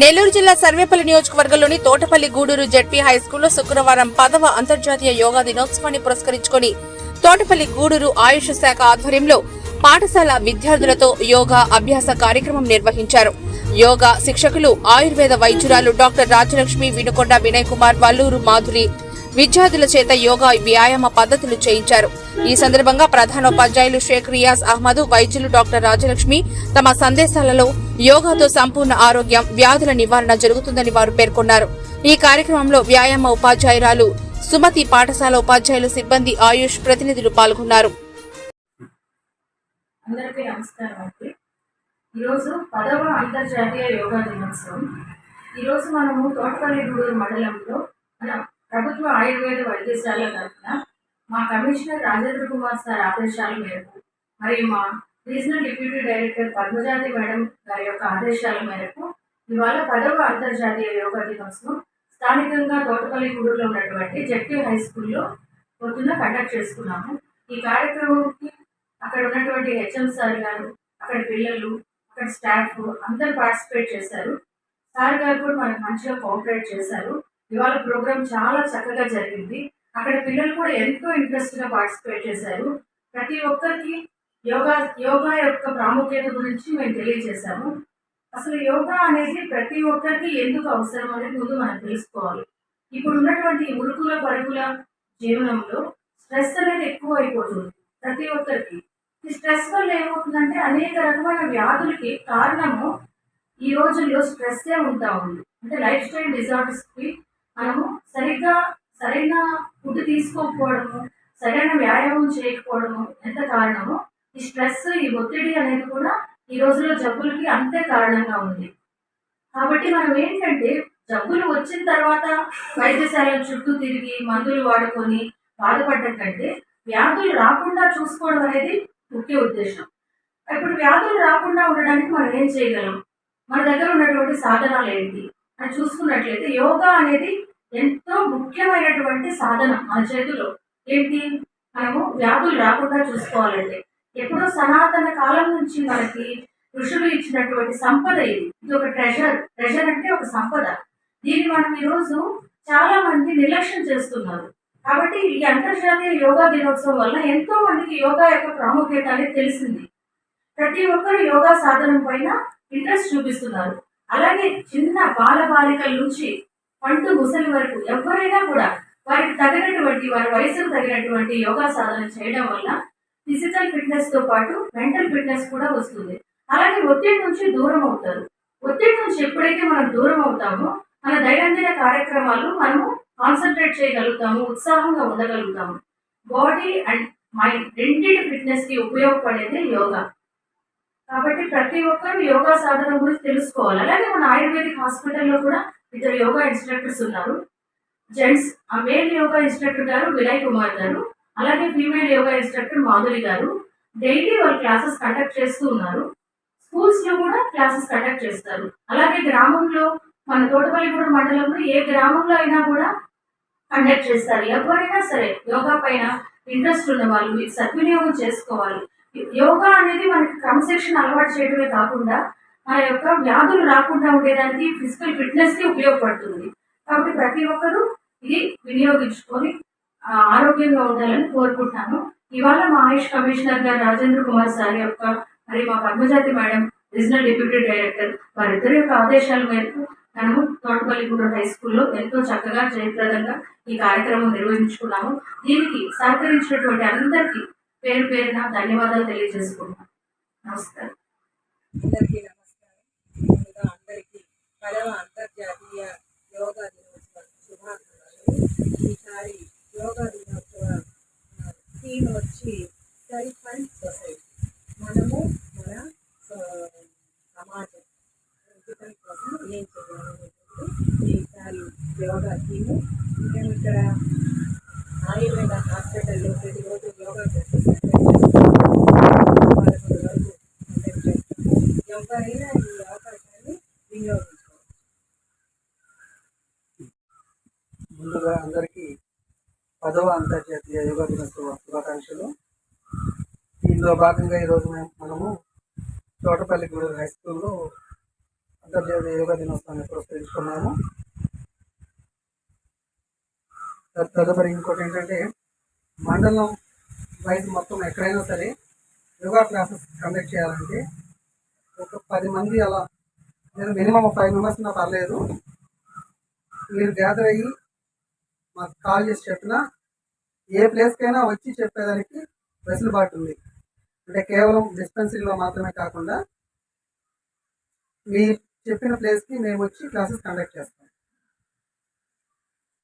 నెల్లూరు జిల్లా సర్వేపల్లి నియోజకవర్గంలోని Thotapalli Gudur ZP high స్కూల్లో శుక్రవారం పదవ అంతర్జాతీయ యోగా దినోత్సవాన్ని పురస్కరించుకొని తోటపల్లి గూడూరు ఆయుష్ శాఖ ఆధ్వర్యంలో పాఠశాల విద్యార్థులతో యోగా అభ్యాస కార్యక్రమం నిర్వహించారు. యోగా శిక్షకులు ఆయుర్వేద వైద్యురాలు డాక్టర్ రాజలక్ష్మి వినుకొండ వినయ్ కుమార్ వల్లూరు మాధురి విద్యార్థుల చేత యోగా వ్యాయామ పద్ధతులు చేయించారు. ఈ సందర్భంగా ప్రధానోపాధ్యాయులు షేక్ రియాజ్ అహ్మద్ వైద్యులు డాక్టర్ రాజలక్ష్మి తమ సందేశాలలో యోగాతో సంపూర్ణ ఆరోగ్యం వ్యాధుల నివారణ జరుగుతుందని వారు పేర్కొన్నారు. ఈ కార్యక్రమంలో వ్యాయామ ఉపాధ్యాయురాలు సుమతి పాఠశాల ఉపాధ్యాయులు సిబ్బంది ఆయుష్ ప్రతినిధులు పాల్గొన్నారు. అందరికీ నమస్కారం అండి. ఈరోజు పదవ అంతర్జాతీయ యోగా దినోత్సవం. ఈరోజు మనము తోటపల్లి గూడూరు మండలంలో మన ప్రభుత్వ ఆయుర్వేద వైద్యశాల తరఫున మా కమిషనర్ రాజేంద్ర కుమార్ సార్ ఆదేశాల మేరకు మరియు మా regional deputy director Padmajathi madam గారి యొక్క ఆదేశాల మేరకు ఇవాళ పదవ అంతర్జాతీయ యోగా దినోత్సవం స్థానికంగా తోటపల్లి గూడూరులో ఉన్నటువంటి జెడ్పీ హై స్కూల్లో పొద్దున్న కండక్ట్ చేసుకున్నాము. ఈ కార్యక్రమంకి అక్కడ ఉన్నటువంటి హెచ్ఎం సార్ గారు అక్కడ పిల్లలు అక్కడ స్టాఫ్ అందరు పార్టిసిపేట్ చేశారు. సార్ గారు కూడా మనకు మంచిగా కోఆపరేట్ చేశారు. ఇవాళ ప్రోగ్రామ్ చాలా చక్కగా జరిగింది. అక్కడ పిల్లలు కూడా ఎంతో ఇంట్రెస్ట్గా పార్టిసిపేట్ చేశారు. ప్రతి ఒక్కరికి యోగా యోగా యొక్క ప్రాముఖ్యత గురించి మేము తెలియజేశాము. అసలు యోగా అనేది ప్రతి ఒక్కరికి ఎందుకు అవసరం అనేది ముందు మనం తెలుసుకోవాలి. ఇప్పుడు ఉన్నటువంటి ఉరుకుల పరుగుల జీవనంలో స్ట్రెస్ అనేది ఎక్కువ అయిపోతుంది ప్రతి ఒక్కరికి. ఈ స్ట్రెస్ వల్ల ఏమవుతుందంటే అనేక రకమైన వ్యాధులకి కారణము ఈ రోజుల్లో స్ట్రెస్సే ఉంటా ఉంది. అంటే లైఫ్ స్టైల్ డిజార్డర్స్కి మనము సరిగ్గా సరైన ఫుడ్ తీసుకోకపోవడము సరైన వ్యాయామం చేయకపోవడము ఎంత కారణమో ఈ స్ట్రెస్ ఈ ఒత్తిడి అనేది కూడా ఈ రోజుల్లో జబ్బులకి అంతే కారణంగా ఉంది. కాబట్టి మనం ఏంటంటే జబ్బులు వచ్చిన తర్వాత వైద్యశాల చుట్టూ తిరిగి మందులు వాడుకొని బాధపడటం కంటే వ్యాధులు రాకుండా చూసుకోవడం అనేది ముఖ్య ఉద్దేశం. ఇప్పుడు వ్యాధులు రాకుండా ఉండడానికి మనం ఏం చేయగలం? మన దగ్గర ఉన్నటువంటి సాధనాలు ఏంటి? అని చూసుకున్నట్లయితే యోగా అనేది ఎంతో ముఖ్యమైనటువంటి సాధన మన చేతిలో ఏంటి? మనము వ్యాధులు రాకుండా చూసుకోవాలంటే. ఎప్పుడో సనాతన కాలం నుంచి మనకి ఋషులు ఇచ్చినటువంటి సంపద ఇది. ఇది ఒక ట్రెజర్ ట్రెజర్ అంటే ఒక సంపద. దీన్ని మనం ఈరోజు చాలా మంది నిర్లక్ష్యం చేస్తున్నారు. కాబట్టి ఈ అంతర్జాతీయ యోగా దినోత్సవం వల్ల ఎంతో మందికి యోగా యొక్క ప్రాముఖ్యత అనేది తెలిసింది. ప్రతి ఒక్కరు యోగా సాధనం పైన ఇంట్రెస్ట్ చూపిస్తున్నారు. అలాగే చిన్న బాల బాలికల నుంచి పంటు ముసలి వరకు ఎవరైనా కూడా వారికి తగినటువంటి వారి వయసుకు తగినటువంటి యోగా సాధన చేయడం వల్ల ఫిజికల్ ఫిట్నెస్తో పాటు మెంటల్ ఫిట్నెస్ కూడా వస్తుంది. అలాగే ఒత్తిడి నుంచి దూరం అవుతారు. ఒత్తిడి నుంచి ఎప్పుడైతే మనం దూరం అవుతామో మన దైనందిన కార్యక్రమాలు మనము కాన్సన్ట్రేట్ చేయగలుగుతాము ఉత్సాహంగా ఉండగలుగుతాము. బాడీ అండ్ మైండ్ రెండింటి ఫిట్నెస్కి ఉపయోగపడేది యోగా. కాబట్టి ప్రతి ఒక్కరు యోగా సాధన గురించి తెలుసుకోవాలి. అలాగే మన ఆయుర్వేదిక్ హాస్పిటల్లో కూడా ఇద్దరు యోగా ఇన్స్ట్రక్టర్స్ ఉన్నారు. జెంట్స్ ఆ మేల్ యోగా ఇన్స్ట్రక్టర్ గారు వినయ్ కుమార్ గారు అలాగే ఫీమేల్ యోగా ఇన్స్ట్రక్టర్ మాధురి గారు. డైలీ వాళ్ళు క్లాసెస్ కండక్ట్ చేస్తూ ఉన్నారు. స్కూల్స్లో కూడా క్లాసెస్ కండక్ట్ చేస్తారు. అలాగే గ్రామంలో మన తోటపల్లిగూడ మండలంలో ఏ గ్రామంలో అయినా కూడా కండక్ట్ చేస్తారు. ఎవరైనా సరే యోగా పైన ఇంట్రెస్ట్ ఉన్న వాళ్ళు ఇది సద్వినియోగం చేసుకోవాలి. యోగా అనేది మనకి క్రమశిక్షణ అలవాటు చేయడమే కాకుండా మన యొక్క వ్యాధులు రాకుండా ఉండేదానికి ఫిజికల్ ఫిట్నెస్కి ఉపయోగపడుతుంది. కాబట్టి ప్రతి ఒక్కరూ ఇది వినియోగించుకొని ఆరోగ్యంగా ఉండాలని కోరుకుంటున్నాను ఇవాళ మా ఆయుష్ కమిషనర్ గారు రాజేంద్ర కుమార్ సార్ యొక్క మరి మా Padmajathi madam regional deputy director వారిద్దరి యొక్క ఆదేశాల మేరకు మనము తోటపల్లిగూడ హై స్కూల్లో ఎంతో చక్కగా జయప్రదంగా ఈ కార్యక్రమం నిర్వహించుకున్నాము. దీనికి సహకరించినటువంటి అందరికీ పేరు పేరున ధన్యవాదాలు తెలియజేసుకుంటున్నాను. నమస్కారం. అందరికీ నమస్కారం. ముందుగా అందరికీ పదవ అంతర్జాతీయ యోగా దినోత్సవ శుభాకాంక్షలు. ఈసారి యోగా దినోత్సవ థీమ్ వచ్చి సెల్ఫ్ సొసైటీ. మనము మన సమాజం ఉచితం కోసం ఏం చేయాలనేది ఈసారి యోగా థీమ్. ఇక్కడ ఆయుర్వేద హాస్పిటల్లో ప్రతిరోజు యోగా చేస్తున్నాం పదకొండు వరకు కండక్ట్ చేస్తాము ఎవరైనా ఈ అవకాశాన్ని వినియోగించుకోవచ్చు. ముందుగా అందరికీ పదవ అంతర్జాతీయ యోగా దినోత్సవ శుభాకాంక్షలు. దీనిలో భాగంగా ఈరోజు మనము తోటపల్లి గూడూరు హై స్కూల్లో అంతర్జాతీయ యోగా దినోత్సవాన్ని ప్రోత్సహించుకున్నాము తదుపరి ఇంకోటి ఏంటంటే మండలం వైజ్ మొత్తం ఎక్కడైనా సరే యోగా క్లాసెస్ కండక్ట్ చేయాలంటే ఒక పది మంది అలా. నేను మినిమం ఫైవ్ మెంబర్స్ నాకు పర్లేదు. మీరు గ్యాదర్ అయ్యి మాకు కాల్ చేసి చెప్పినా ఏ ప్లేస్కైనా వచ్చి చెప్పేదానికి వెసులుబాటు ఉంది. అంటే కేవలం డిస్పెన్సరీలో మాత్రమే కాకుండా మీ చెప్పిన ప్లేస్కి మేము వచ్చి క్లాసెస్ కండక్ట్ చేస్తాం.